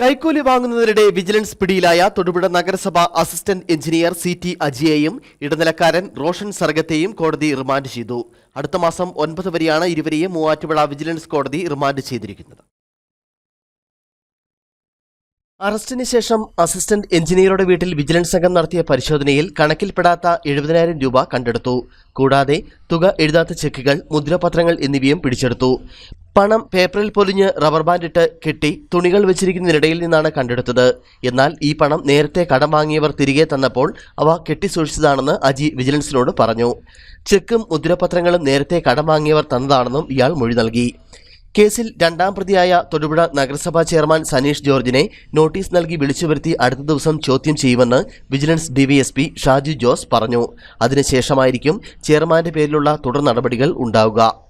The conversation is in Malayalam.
കൈക്കൂലി വാങ്ങുന്നതിനിടെ വിജിലൻസ് പിടിയിലായ തൊടുപുഴ നഗരസഭ അസിസ്റ്റന്റ് എഞ്ചിനീയർ സി ടി അജിയെയും ഇടനിലക്കാരൻ റോഷൻ സർഗത്തെയും കോടതി റിമാൻഡ് ചെയ്തു. അടുത്ത മാസം ഒൻപത് വരെയാണ് ഇരുവരെയും മൂവാറ്റുപുഴ വിജിലൻസ് കോടതി റിമാൻഡ് ചെയ്തിരിക്കുന്നത്. അറസ്റ്റിന് ശേഷം അസിസ്റ്റന്റ് എഞ്ചിനീയറുടെ വീട്ടിൽ വിജിലൻസ് സംഘം നടത്തിയ പരിശോധനയിൽ കണക്കിൽപ്പെടാത്ത എഴുപതിനായിരം രൂപ കണ്ടെടുത്തു. കൂടാതെ തുക എഴുതാത്ത ചെക്കുകൾ മുദ്രപത്രങ്ങൾ എന്നിവയും പിടിച്ചെടുത്തു. പണം പേപ്പറിൽ പൊതിഞ്ഞ് റബ്ബർ ബാൻഡിട്ട് കെട്ടി തുണികൾ വെച്ചിരിക്കുന്നതിനിടയിൽ നിന്നാണ് കണ്ടെടുത്തത്. എന്നാൽ ഈ പണം നേരത്തെ കടം വാങ്ങിയവർ തിരികെ തന്നപ്പോൾ അവ കെട്ടി സൂക്ഷിച്ചതാണെന്ന് അജി വിജിലൻസിനോട് പറഞ്ഞു. ചെക്കും മുദ്രപത്രങ്ങളും നേരത്തെ കടം വാങ്ങിയവർ തന്നതാണെന്നും ഇയാൾ മൊഴി നൽകി. കേസിൽ രണ്ടാം പ്രതിയായ തൊടുപുഴ നഗരസഭാ ചെയർമാൻ സനീഷ് ജോർജിനെ നോട്ടീസ് നൽകി വിളിച്ചു വരുത്തി അടുത്ത ദിവസം ചോദ്യം ചെയ്യുമെന്ന് വിജിലൻസ് ഡിവിഎസ്പി ഷാജു ജോസ് പറഞ്ഞു. അതിനുശേഷമായിരിക്കും ചെയർമാന്റെ പേരിലുള്ള തുടർ നടപടികൾ ഉണ്ടാവുക.